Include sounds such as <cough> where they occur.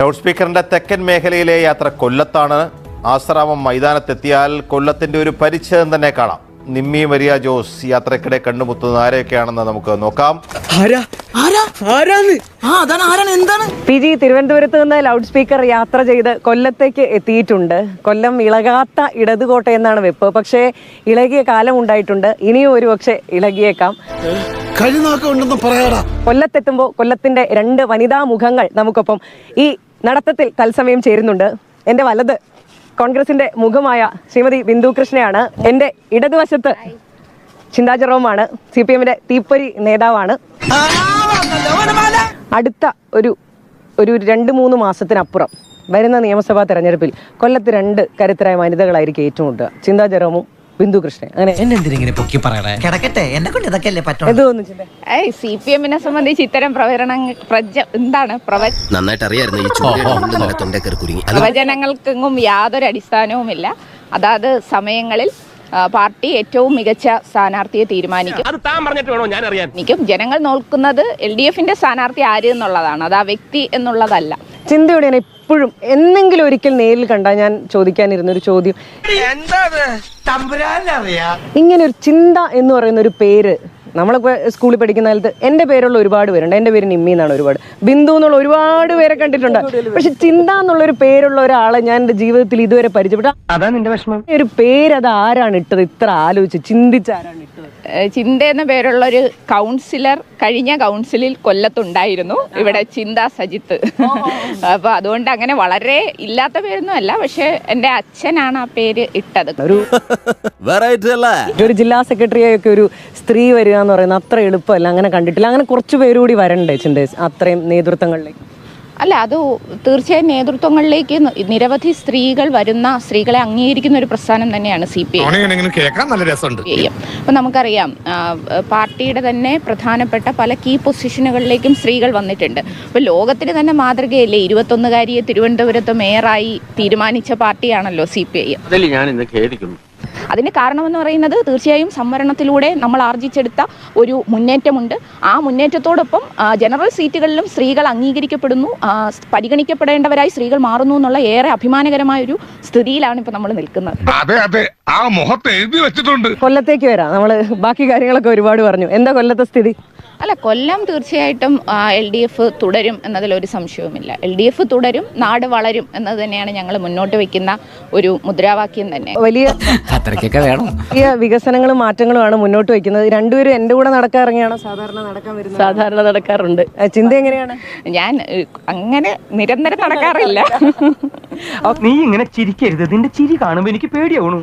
Loud സ്പീക്കറിന്റെ തെക്കൻ മേഖലയിലെ യാത്ര കൊല്ലത്താണ്. ആശ്രാമം മൈതാനത്തെത്തിയാൽ കൊല്ലത്തിന്റെ ഒരു പരിച്ഛേദം തന്നെ കാണാം. നിമ്മി മരിയ ജോസ് യാത്രക്കിടെ കണ്ടുമുട്ടുന്നത് ആരെയൊക്കെയാണെന്ന് നമുക്ക് നോക്കാം. ആരാ? ആരാ? ആരാന്ന്? ആ അതാണ് ആരാണ്? എന്താണ്? പി ജി തിരുവനന്തപുരത്ത് നിന്ന് ലൗഡ് സ്പീക്കർ യാത്ര ചെയ്ത് കൊല്ലത്തേക്ക് എത്തിയിട്ടുണ്ട്. കൊല്ലം ഇളകാത്ത ഇടതുകോട്ട എന്നാണ് വെപ്പ്. പക്ഷേ ഇളകിയ കാലം ഉണ്ടായിട്ടുണ്ട്. ഇനിയും ഒരു പക്ഷെ ഇളകിയേക്കാം കഴിനാക്കം ഉണ്ടെന്ന് പറയാടാ. കൊല്ലത്തെത്തുമ്പോൾ കൊല്ലത്തിന്റെ രണ്ട് വനിതാ മുഖങ്ങൾ നമുക്കൊപ്പം ഈ നടത്തത്തിൽ തത്സമയം ചേരുന്നുണ്ട്. എന്റെ വലത് കോൺഗ്രസിന്റെ മുഖമായ ശ്രീമതി ബിന്ദു കൃഷ്ണയാണ് എന്റെ ഇടതുവശത്ത് ചിന്താ ജെറോമാണ്. സി പി എമ്മിന്റെ തീപ്പൊരി നേതാവാണ്. അടുത്ത ഒരു ഒരു രണ്ട് മൂന്ന് മാസത്തിനപ്പുറം വരുന്ന നിയമസഭാ തെരഞ്ഞെടുപ്പിൽ കൊല്ലത്ത് രണ്ട് കരുത്തരായ വനിതകളായിരിക്കും ഏറ്റുമുട്ടുക ചിന്താ ബിന്ദു കൃഷ്ണൻ അങ്ങനെ. എന്നെന്തിനെ പൊക്കി പറയണേ? കിടക്കട്ടെ. എന്നെ കൊണ്ട് ഇതൊക്കെ അല്ലേ പറ്റുള്ളൂ എന്ത് തോന്നുന്നു ഏയ് സി പി എമ്മിനെ സംബന്ധിച്ച് ഇത്തരം പ്രവചനങ്ങൾ പ്രജ എന്താണ്? പ്രവച നന്നായിട്ട് അറിയായിരുന്നു ഈ നല്ല തൊണ്ടേ കയറി കുരുങ്ങി. അത് പ്രവചനങ്ങൾക്കെങ്ങും യാതൊരു അടിസ്ഥാനവുമില്ല. അതാത് സമയങ്ങളിൽ ആ, പാർട്ടി ഏറ്റവും മികച്ച സ്ഥാനാർത്ഥിയെ തീരുമാനിക്കും. അത് താൻ പറഞ്ഞിട്ട് വേണോ? ഞാൻ അറിയാൻ. എനിക്കും ജനങ്ങൾ നോക്കുന്നത് എൽ ഡി എഫിന്റെ സ്ഥാനാർത്ഥി ആര് എന്നുള്ളതാണ്. അത് ആ വ്യക്തി എന്നുള്ളതല്ല. ചിന്തയോടെ ഞാൻ എപ്പോഴും എന്നെങ്കിലും ഒരിക്കൽ നേരിൽ കണ്ടാൽ ഞാൻ ചോദിക്കാനിരുന്ന ഒരു ചോദ്യം. ഇങ്ങനെ ഒരു ചിന്ത എന്ന് പറയുന്ന ഒരു പേര് നമ്മളൊക്കെ സ്കൂളിൽ പഠിക്കുന്ന കാലത്ത് എന്റെ പേരുള്ള ഒരുപാട് പേരുണ്ട്. എന്റെ പേര് നിമ്മി എന്നാണ് ഒരുപാട്. ബിന്ദു എന്നുള്ള ഒരുപാട് പേരെ കണ്ടിട്ടുണ്ട്. പക്ഷെ ചിന്ത എന്നുള്ള ഒരു പേരുള്ള ഒരാളെ ഞാൻ എന്റെ ജീവിതത്തിൽ ഇതുവരെ പരിചയപ്പെട്ട അതാ നിന്റെ വിഷമം. ഒരു പേര് അത് ആരാണ് ഇട്ടത്? ഇത്ര ആലോചിച്ച് ചിന്തിച്ച് ആരാണ് ഇട്ടത്? ചിന്ത എന്ന പേരുള്ള ഒരു കൗൺസിലർ കഴിഞ്ഞ കൗൺസിലിൽ കൊല്ലത്തുണ്ടായിരുന്നു. ഇവിടെ ചിന്ത സജിത്ത്. അപ്പൊ അതുകൊണ്ട് അങ്ങനെ വളരെ ഇല്ലാത്ത പേരൊന്നും അല്ല. പക്ഷെ എന്റെ അച്ഛനാണ് ആ പേര് ഇട്ടത്. ഒരു <laughs> വെറൈറ്റി അല്ലേ? ഒരു ജില്ലാ സെക്രട്ടറിയൊക്കെ ഒരു സ്ത്രീ വരിക എന്ന് പറയുന്നത് അത്ര എളുപ്പമല്ല. അങ്ങനെ കണ്ടിട്ടില്ല. അങ്ങനെ കുറച്ച് പേരുകൂടി വരണ്ടേ ചിന്ത അത്രയും നേതൃത്വങ്ങളിലേക്ക്. അല്ല അത് തീർച്ചയായും നേതൃത്വങ്ങളിലേക്ക് നിരവധി സ്ത്രീകൾ വരുന്ന സ്ത്രീകളെ അംഗീകരിക്കുന്ന ഒരു പ്രസ്ഥാനം തന്നെയാണ് സി പി ഐ. അപ്പൊ നമുക്കറിയാം പാർട്ടിയുടെ തന്നെ പ്രധാനപ്പെട്ട പല കീ പൊസിഷനുകളിലേക്കും സ്ത്രീകൾ വന്നിട്ടുണ്ട്. അപ്പോൾ ലോകത്തിന് തന്നെ മാതൃകയല്ലേ? ഇരുപത്തൊന്നുകാരിയെ തിരുവനന്തപുരത്ത് മേയറായി തീരുമാനിച്ച പാർട്ടിയാണല്ലോ സി പി ഐ. ഞാൻ ഇന്ന് ഖേദിക്കുന്നു. അതിന് കാരണമെന്ന് പറയുന്നത് തീർച്ചയായും സംവരണത്തിലൂടെ നമ്മൾ ആർജിച്ചെടുത്ത ഒരു മുന്നേറ്റമുണ്ട്. ആ മുന്നേറ്റത്തോടൊപ്പം ജനറൽ സീറ്റുകളിലും സ്ത്രീകൾ അംഗീകരിക്കപ്പെടുന്നു. പരിഗണിക്കപ്പെടേണ്ടവരായി സ്ത്രീകൾ മാറുന്നു എന്നുള്ള ഏറെ അഭിമാനകരമായ ഒരു സ്ഥിതിയിലാണ് ഇപ്പൊ നമ്മൾ നിൽക്കുന്നത്. അതെ അതെ. ആ മുഖത്ത് എഴുതി വെച്ചിട്ടുണ്ട്. കൊല്ലത്തേക്ക് വരാം. നമ്മൾ ബാക്കി കാര്യങ്ങളൊക്കെ ഒരുപാട് പറഞ്ഞു. എന്താ കൊല്ലത്തെ സ്ഥിതി? അല്ല കൊല്ലം തീർച്ചയായിട്ടും എൽ ഡി എഫ് തുടരും എന്നതിൽ ഒരു സംശയവുമില്ല. എൽ ഡി എഫ് തുടരും നാട് വളരും എന്നത് തന്നെയാണ് ഞങ്ങൾ മുന്നോട്ട് വയ്ക്കുന്ന ഒരു മുദ്രാവാക്യം തന്നെ. വലിയ അത്രയ്ക്കൊക്കെ വേണം. വലിയ വികസനങ്ങളും മാറ്റങ്ങളുമാണ് മുന്നോട്ട് വയ്ക്കുന്നത് രണ്ടുപേരും എന്റെ കൂടെ നടക്കാൻ ഇറങ്ങിയാണോ സാധാരണ നടക്കാൻ വരുന്നത്. സാധാരണ നടക്കാറുണ്ട്. ചിന്ത എങ്ങനെയാണ്? ഞാൻ അങ്ങനെ നിരന്തരം നടക്കാറില്ല. നീ ഇങ്ങനെ ചിരിക്കരുത്. നിന്റെ ചിരി കാണുമ്പോൾ എനിക്ക് പേടിയാവണു.